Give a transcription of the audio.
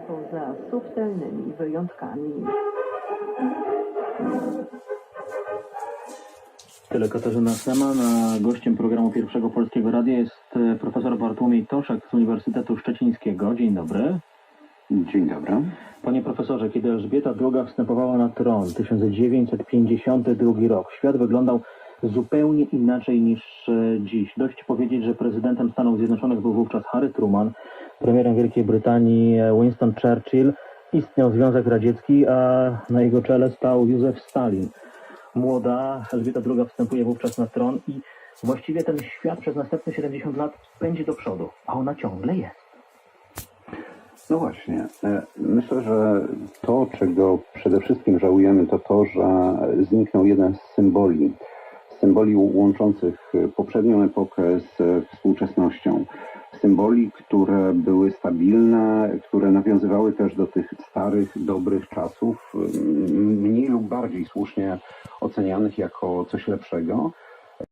poza subtelnymi wyjątkami. Tyle Katarzyna Seman, a gościem programu Pierwszego Polskiego Radia jest e, profesor Bartłomiej Toszek z Uniwersytetu Szczecińskiego. Dzień dobry. Dzień dobry. Panie profesorze, kiedy Elżbieta II wstępowała na tron 1952 rok, świat wyglądał zupełnie inaczej niż e, dziś. Dość powiedzieć, że prezydentem Stanów Zjednoczonych był wówczas Harry Truman, premierem Wielkiej Brytanii e, Winston Churchill, istniał Związek Radziecki, a na jego czele stał Józef Stalin. Młoda Elżbieta II wstępuje wówczas na tron i właściwie ten świat przez następne 70 lat pędzi do przodu, a ona ciągle jest. No właśnie. e, Myślę, że to, czego przede wszystkim żałujemy, to to, że zniknął jeden z symboli. Symboli łączących poprzednią epokę z współczesnością. Symboli, które były stabilne, które nawiązywały też do tych starych, dobrych czasów, m, mniej lub bardziej słusznie ocenianych jako coś lepszego.